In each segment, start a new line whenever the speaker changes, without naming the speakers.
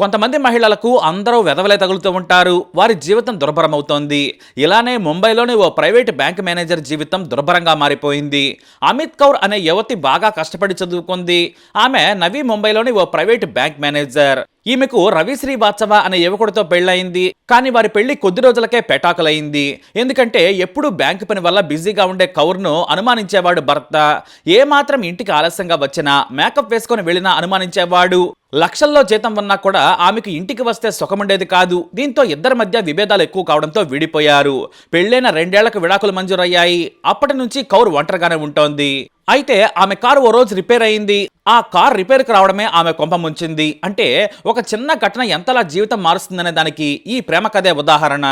కొంతమంది మహిళలకు అందరూ వెదవలే తగులుతూ ఉంటారు. వారి జీవితం దుర్భరమవుతోంది. ఇలానే ముంబైలోని ఓ ప్రైవేట్ బ్యాంక్ మేనేజర్ జీవితం దుర్భరంగా మారిపోయింది. అమిత్ కౌర్ అనే యువతి బాగా కష్టపడి చదువుకుంది. ఆమె నవీ ముంబైలోని ఓ ప్రైవేట్ బ్యాంక్ మేనేజర్. ఈమెకు రవిశ్రీ బాత్సవ అనే యువకుడితో పెళ్ళయింది. కానీ వారి పెళ్ళి కొద్ది రోజులకే పెటాకులైంది ఎందుకంటే ఎప్పుడూ బ్యాంకు పని వల్ల బిజీగా ఉండే కౌర్ను అనుమానించేవాడు భర్త. ఏ మాత్రం ఇంటికి ఆలస్యంగా వచ్చినా మేకప్ వేసుకొని వెళ్ళినా అనుమానించేవాడు. లక్షల్లో జీతం ఉన్నా కూడా ఆమెకు ఇంటికి వస్తే సుఖముండేది కాదు. దీంతో ఇద్దరి మధ్య విభేదాలు ఎక్కువ కావడంతో విడిపోయారు. పెళ్ళైన రెండేళ్ళకు విడాకులు మంజూరయ్యాయి. అప్పటి నుంచి కౌర్ ఒంటరిగానే ఉంటోంది. అయితే ఆమె కారు ఓ రోజు రిపేర్ అయింది. ఆ కార్ రిపేర్కి రావడమే ఆమె కొంప ముంచింది. అంటే ఒక చిన్న ఘటన ఎంతలా జీవితం మారుస్తుందనే దానికి ఈ ప్రేమ కథే ఉదాహరణ.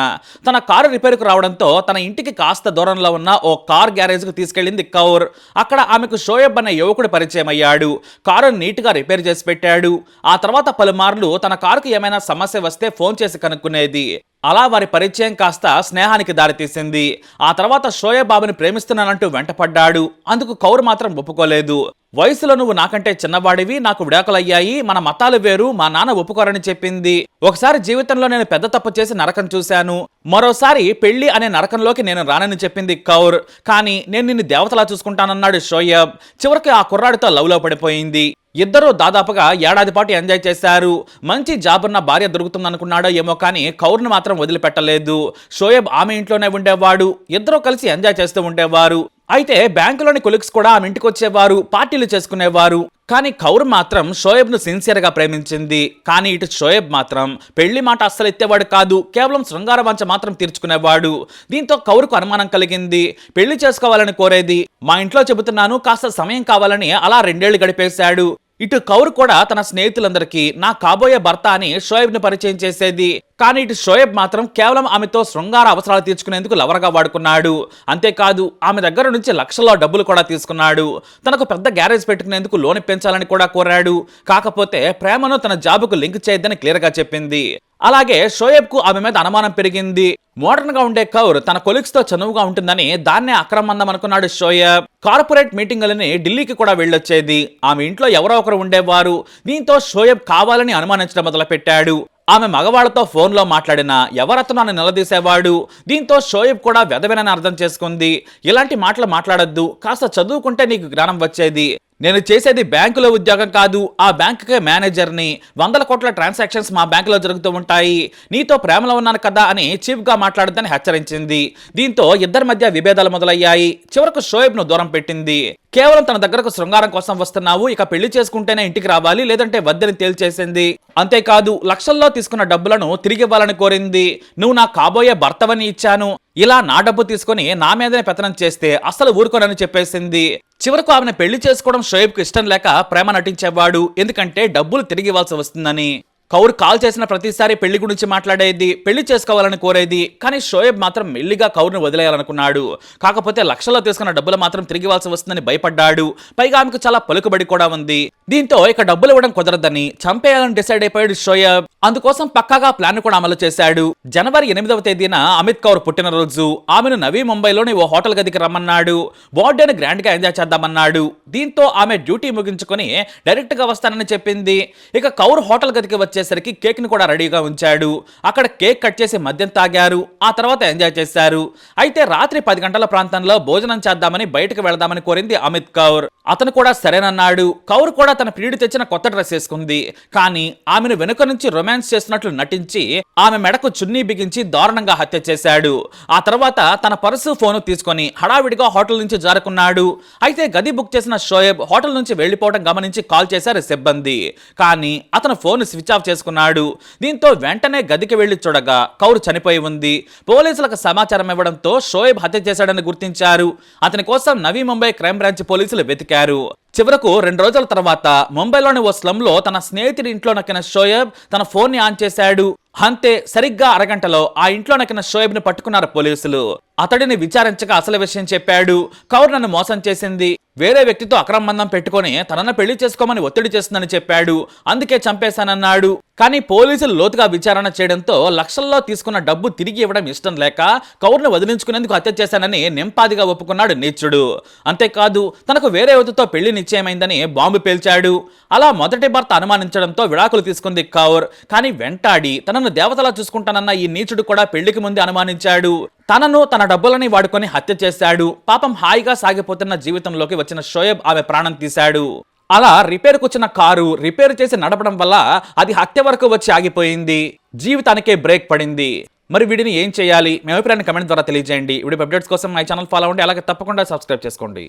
తన కారు రిపేర్కి రావడంతో తన ఇంటికి కాస్త దూరంలో ఉన్న ఓ కార్ గ్యారేజ్కు తీసుకెళ్ళింది కౌర్. అక్కడ ఆమెకు షోయబ్ అనే యువకుడు పరిచయం అయ్యాడు. కారు నీట్గా రిపేర్ చేసి పెట్టాడు. ఆ తర్వాత పలుమార్లు తన కారుకు ఏమైనా సమస్య వస్తే ఫోన్ చేసి కనుక్కునేది. అలా వారి పరిచయం కాస్త స్నేహానికి దారితీసింది. ఆ తర్వాత షోయబ్ బాబుని ప్రేమిస్తున్నానంటూ వెంటపడ్డాడు. అందుకు కౌర్ మాత్రం ఒప్పుకోలేదు. వయసులో నువ్వు నాకంటే చిన్నవాడివి నాకు విడాకులయ్యాయి మన మతాలు వేరు మా నాన్న ఒప్పుకోరని చెప్పింది. ఒకసారి జీవితంలో నేను పెద్ద తప్పు చేసి నరకం చూశాను. మరోసారి పెళ్ళి అనే నరకంలోకి నేను రానని చెప్పింది కౌర్. కానీ నేను నిన్ను దేవతలా చూసుకుంటానన్నాడు షోయబ్. చివరికి ఆ కుర్రాడితో లవ్లో పడిపోయింది. ఇద్దరూ దాదాపుగా ఏడాది పాటు ఎంజాయ్ చేశారు. మంచి జాబ్ ఉన్న భార్య దొరుకుతుందనుకున్నాడో ఏమో కానీ కౌర్ను మాత్రం వదిలిపెట్టలేదు. షోయబ్ ఆమె ఇంట్లోనే ఉండేవాడు. ఇద్దరూ కలిసి ఎంజాయ్ చేస్తూ ఉండేవారు. అయితే బ్యాంకులోని కొలిక్స్ కూడా ఆమె ఇంటికి వచ్చేవారు పార్టీలు చేసుకునేవారు. కానీ కౌర్ మాత్రం షోయబ్ను సిన్సియర్గా ప్రేమించింది. కానీ ఇటు షోయబ్ మాత్రం పెళ్ళి మాట అస్సలు ఎత్తేవాడు కాదు. కేవలం శృంగార వంచ మాత్రం తీర్చుకునేవాడు. దీంతో కౌరుకు అనుమానం కలిగింది. పెళ్ళి చేసుకోవాలని కోరేది. మా ఇంట్లో చెబుతున్నాను కాస్త సమయం కావాలని అలా రెండేళ్ళు గడిపేశాడు. ఇటు కౌర్ కూడా తన స్నేహితులందరికీ నా కాబోయే భర్త అని షోయబ్ను పరిచయం చేసేది. కానీ ఇటు షోయబ్ మాత్రం కేవలం ఆమెతో శృంగార అవసరాలు తీర్చుకునేందుకు లవర్గా వాడుకున్నాడు. అంతేకాదు ఆమె దగ్గర నుంచి లక్షల్లో డబ్బులు కూడా తీసుకున్నాడు. తనకు పెద్ద గ్యారేజ్ పెట్టుకునేందుకు లోన్ పెంచాలని కూడా కోరాడు. కాకపోతే ప్రేమను తన జాబుకు లింక్ చేయొద్దని క్లియర్గా చెప్పింది. అలాగే షోయబ్కు ఆమె మీద అనుమానం పెరిగింది. మోడర్న్గా ఉండే కౌర్ తన కొలిక్స్తో చనువుగా ఉంటుందని దాన్నే అక్రమందం అనుకున్నాడు షోయబ్. కార్పొరేట్ మీటింగులని ఢిల్లీకి కూడా వెళ్ళొచ్చేది. ఆమె ఇంట్లో ఎవరో ఒకరు ఉండేవారు. దీంతో షోయబ్ కావాలని అనుమానించడం మొదలుపెట్టాడు. ఆమె మగవాళ్ళతో ఫోన్లో మాట్లాడిన ఎవరతను నన్ను నిలదీసేవాడు? దీంతో షోయబ్ కూడా వెదవెనని అర్థం చేసుకుంది. ఇలాంటి మాటలు మాట్లాడద్దు. కాస్త చదువుకుంటే నీకు జ్ఞానం వచ్చేది. నేను చేసేది బ్యాంకులో ఉద్యోగం కాదు. ఆ బ్యాంకుకే మేనేజర్ని. వందల కోట్ల ట్రాన్సాక్షన్స్ మా బ్యాంకులో జరుగుతూ ఉంటాయి. నీతో ప్రేమలో ఉన్నాను కదా అని చీఫ్గా మాట్లాడద్దని హెచ్చరించింది. దీంతో ఇద్దరి మధ్య విభేదాలు మొదలయ్యాయి. చివరకు షోయబ్ను దూరం పెట్టింది. కేవలం తన దగ్గరకు శృంగారం కోసం వస్తున్నావు ఇక పెళ్ళి చేసుకుంటేనే ఇంటికి రావాలి లేదంటే వద్దని తేల్చేసింది. అంతేకాదు లక్షల్లో తీసుకున్న డబ్బులను తిరిగి ఇవ్వాలని కోరింది. నువ్వు నా కాబోయే భర్తవని ఇచ్చాను. ఇలా నా డబ్బు తీసుకొని నా మీదనే పెతనం చేస్తే అసలు ఊరుకోనని చెప్పేసింది. చివరకు ఆమెను పెళ్ళి చేసుకోవడం షోయబ్కు ఇష్టం లేక ప్రేమ నటించేవాడు. ఎందుకంటే డబ్బులు తిరిగి ఇవ్వాల్సి వస్తుందని. కౌర్ కాల్ చేసిన ప్రతిసారి పెళ్ళి గురించి మాట్లాడేది పెళ్ళి చేసుకోవాలని కోరేది కానీ షోయబ్ మాత్రం మెల్లిగా కౌర్ను వదిలేయాలనుకున్నాడు. కాకపోతే లక్షల్లో తీసుకున్న డబ్బులు మాత్రం తిరిగి ఇవ్వాల్సి వస్తుందని భయపడ్డాడు. పైగా ఆమెకు చాలా పలుకుబడి కూడా ఉంది. దీంతో ఇక డబ్బులు ఇవ్వడం కుదరదని చంపేయాలని డిసైడ్ అయిపోయాడు షోయబ్. అందుకోసం పక్కాగా ప్లాన్ కూడా అమలు చేశాడు. జనవరి ఎనిమిదవ తేదీన అమిత్ కౌర్ పుట్టినరోజు. ఆమెను నవీ ముంబైలోని ఓ హోటల్ గదికి రమ్మన్నాడు. బర్త్డేను గ్రాండ్గా ఎంజాయ్ చేద్దామన్నాడు. దీంతో ఆమె డ్యూటీ ముగించుకొని డైరెక్ట్గా వస్తానని చెప్పింది. ఇక కౌర్ హోటల్ గదికి వచ్చి వచ్చేసరికి కేక్ని కూడా రెడీగా ఉంచాడు. అక్కడ కేక్ కట్ చేసి మద్యం తాగారు. ఆ తర్వాత ఎంజాయ్ చేశారు. అయితే రాత్రి పది గంటల ప్రాంతంలో భోజనం చేద్దామని బయటకు వెళదామని కోరింది అమిత్ కౌర్. అతను కూడా సరేనన్నాడు. కౌర్ కూడా తన ప్రియుడు తెచ్చిన కొత్త డ్రెస్ వేసుకుంది. కానీ ఆమెను వెనుక నుంచి రొమాన్స్ చేస్తున్నట్లు నటించి ఆమె మెడకు చున్నీ బిగించి దారుణంగా హత్య చేశాడు. ఆ తర్వాత తన పర్సు ఫోను తీసుకొని హడావిడిగా హోటల్ నుంచి జారుకున్నాడు. అయితే గది బుక్ చేసిన షోయబ్ హోటల్ నుంచి వెళ్ళిపోవడం గమనించి కాల్ చేశారు సిబ్బంది. కానీ అతను ఫోన్ స్విచ్ ఆఫ్ చేసుకున్నాడు. దీంతో వెంటనే గదికి వెళ్ళి చూడగా కౌర్ చనిపోయి ఉంది. పోలీసులకు సమాచారం ఇవ్వడంతో షోయబ్ హత్య చేశాడని గుర్తించారు. అతని కోసం నవీ ముంబై క్రైమ్ బ్రాంచ్ పోలీసులు వెతికారు. చివరకు రెండు రోజుల తర్వాత ముంబైలోని ఓ స్లంలో లో తన స్నేహితుడి ఇంట్లో నక్కిన షోయబ్ తన ఫోన్ని ఆన్ చేశాడు. అంతే సరిగ్గా అరగంటలో ఆ ఇంట్లో నక్కిన షోయబ్ను పట్టుకున్నారు పోలీసులు. అతడిని విచారించగా అసలు విషయం చెప్పాడు. కౌర్ నన్ను మోసం చేసింది. వేరే వ్యక్తితో అక్రమ పెట్టుకొని తనను పెళ్ళి చేసుకోమని ఒత్తిడి చేస్తుందని చెప్పాడు. అందుకే చంపేశానన్నాడు. కానీ పోలీసులు లోతుగా విచారణ చేయడంతో లక్షల్లో తీసుకున్న డబ్బు తిరిగి ఇవ్వడం ఇష్టం లేక కౌర్ను వదిలించుకునేందుకు హత్య చేశానని నింపాదిగా ఒప్పుకున్నాడు నీచుడు. అంతేకాదు తనకు వేరే యువతతో పెళ్ళి నిశ్చయమైందని బాంబు పేల్చాడు. అలా మొదటి భర్త అనుమానించడంతో విడాకులు తీసుకుంది కౌర్. కానీ వెంటాడి తనను దేవతలా చూసుకుంటానన్న ఈ నీచుడు కూడా పెళ్ళికి ముందే అనుమానించాడు. తనను తన డబ్బులని వాడుకొని హత్య చేశాడు. పాపం హాయిగా సాగిపోతున్న జీవితంలోకి వచ్చిన షోయబ్ ఆమె ప్రాణం తీశాడు. అలా రిపేర్కు వచ్చిన కారు రిపేర్ చేసి నడపడం వల్ల అది హత్య వరకు వచ్చి ఆగిపోయింది. జీవితానికే బ్రేక్ పడింది. మరి వీడిని ఏం చేయాలి? మీ అభిప్రాయాన్ని కమెంట్ ద్వారా తెలియజేయండి. వీడియో అప్డేట్స్ కోసం మై ఛానల్ ఫాలో అవ్వండి. అలాగే తప్పకుండా సబ్స్క్రైబ్ చేసుకోండి.